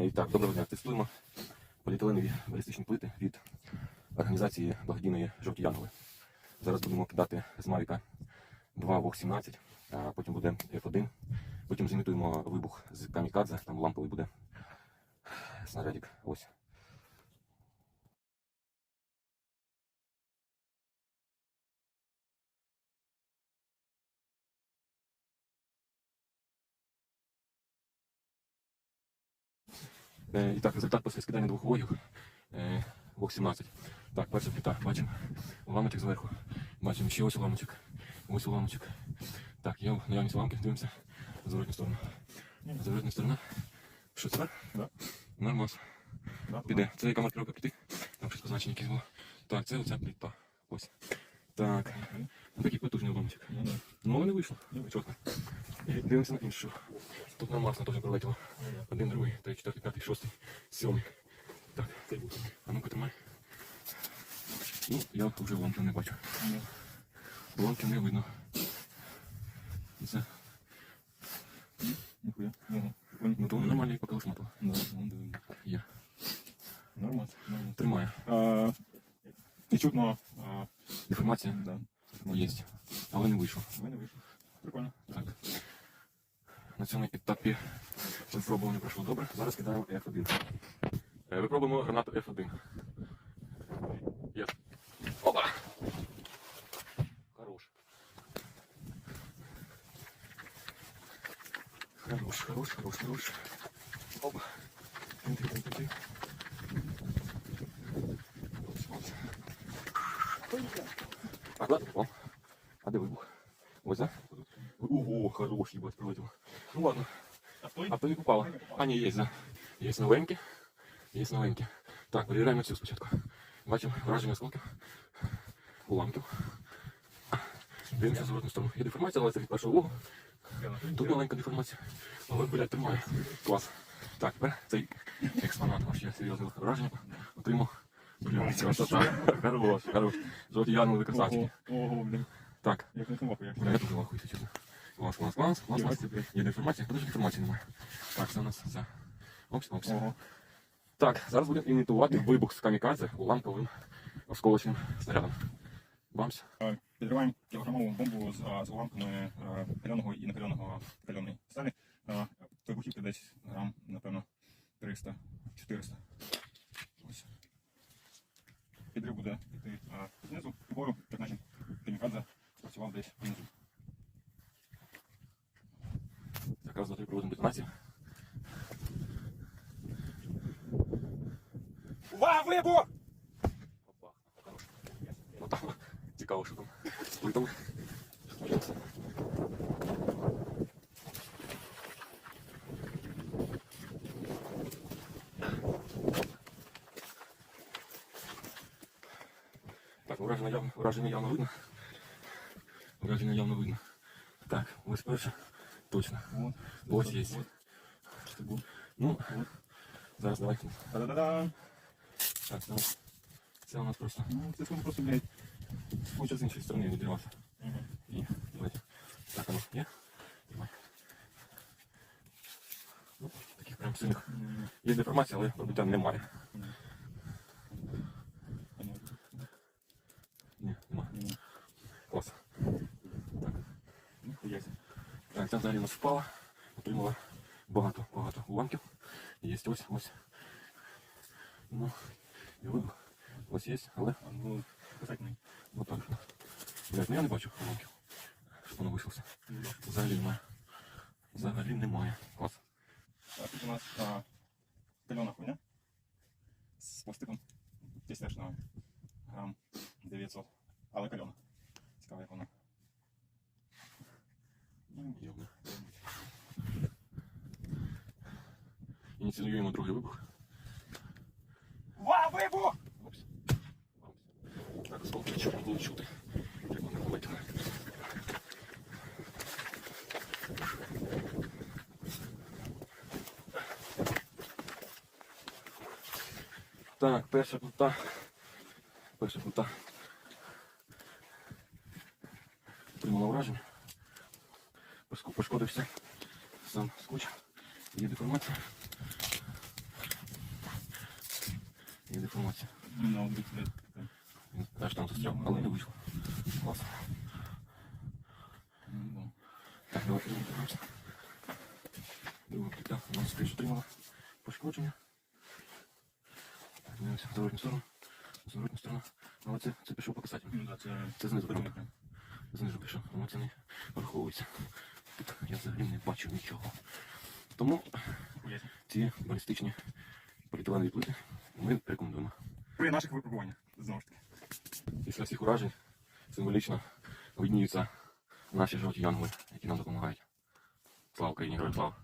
І так, доброго дня. Тестуємо поліетиленові балістичні плити від організації благодійної жовті янголи. Зараз будемо кидати з Мавіка 2 Вог 17, а потім буде F1. Потім зімітуємо вибух з камікадзе, там ламповий буде снарядик. Ось. І так, результат після скидання двох вогів. Е, 17. Так, перша плита. Бачимо уламочок зверху. Бачимо ще ось уламочок. Ось уламочок. Так, є наявність уламки. Дивимося в зворотню сторону. Зворотня сторона. Що це? Да. Нормас. Да, Піде. Це яка маркировка піти? Там щось позначення якесь було. Так, це оця плита. Ось. Так. Ну, Такий потужний уламочок. Ну. Ну, але не вийшло. Не вийшло. Дивимося на іншу. Тут нормасно теж прилетіло. Ну. Один, другий, третій, четвертий, п'ятий, шостий, сьомий. Так, цей був. А ну-ка тримай. Ну, я вже ломки не бачу. Ну, Ломки не видно. Це, ніхуя. Ну то нормально поки. Да, ну, да. Є. Нормально. Тримає. А, І чутно. а, Деформація Да. Є. Але не вийшов. Ви не вийшов. Прикольно. Так. На цьому етапі випробування пройшло добре. Зараз кидаємо F1. Е, Випробуємо гранату F1. Є. Опа! Хорош. Хорош, хорош, хорош, хорош. Опа. Тин, тин, тин, тин. А куда ты попал? А де вибух? Ось, да? Ого, хорош, ебать, прилетів. Ну ладно. А той? А то не попало. А, ні, є, да. Є новенькі. Є новенькі. Так, перевіряємо цю спочатку. Бачимо враження осколків. Уламків. Дивимося в зворотну сторону. Є деформація, але це від першого вогу. Тут маленька деформація. Але, блядь, тримає. Клас. Так, тепер цей експонат вообще серйозне враження отримав. Блядь, красота. Хорош, хорош. Жовті янголи красавчики. Ого, ого, блін. Так, Як не ховав, як. Я дуже лахуюся, чесно. Клас, клас, клас, клас, клас. Є деформація, подожди, деформації немає. Так, це у нас за. Опс, опс. Так, зараз будемо імітувати вибух з камікадзе уламковим осколочним снарядом. Бамс. Підриваємо кілограмову бомбу з, з уламками а, кальоного і некальоного кальонної сталі. А, Вибухівки десь десь внизу. Так, раз, два, три, проводимо детонацію. Увага, вибух! Опа, хорош. Ну там цікаво, що там з плитами. Так, враження явно, враження явно видно. Враження явно видно. Так, ось перше. Точно. Вот. Ось є. Вот. Ну, зараз давай. Та-да-да-да. Так, це, це у нас просто. Ну, це саме просто, блядь. Хоча з іншої сторони відірвався. Ага. І давайте. Так, оно є. Тримай. Ну, таких прям сильних. М, Є деформація, але пробиття немає. Ця взагалі у нас впала. Отримала багато, багато уламків. Є ось, ось. Ну, і вибух. Ось є, але ну, касательний. так. Блять, ну я не бачу уламків. Воно вийшлося. Взагалі немає. Взагалі немає. Клас. А тут у нас а, кальона хуйня з пластиком. На грам 900. Але кальона. Цікаво, як вона. Ініціюємо другий вибух. Ва, вибух! Опс. Так, осколки чого було чути. Як вони полетіли. Так, перша плита. Перша плита. Отримала враження. Пошкодився сам скотч. Є деформація. Ну, блядь, Він теж там застряв, але не вийшло. Клас. ну, Так, давай подивимося. Друга плита у нас теж отримала пошкодження. Дивимося в зворотню сторону. Зворотня сторона. Але це, це пішов по касательному. ну, це... Знизу прямо. Знизу пішов, тому це не враховується. Я взагалі не бачу нічого. Тому ці балістичні поліетиленові плити ми рекомендуємо. При наших випробуваннях, знову ж таки. Після всіх уражень символічно видніються наші жовті янголи, які нам допомагають. Слава Україні, героям слава!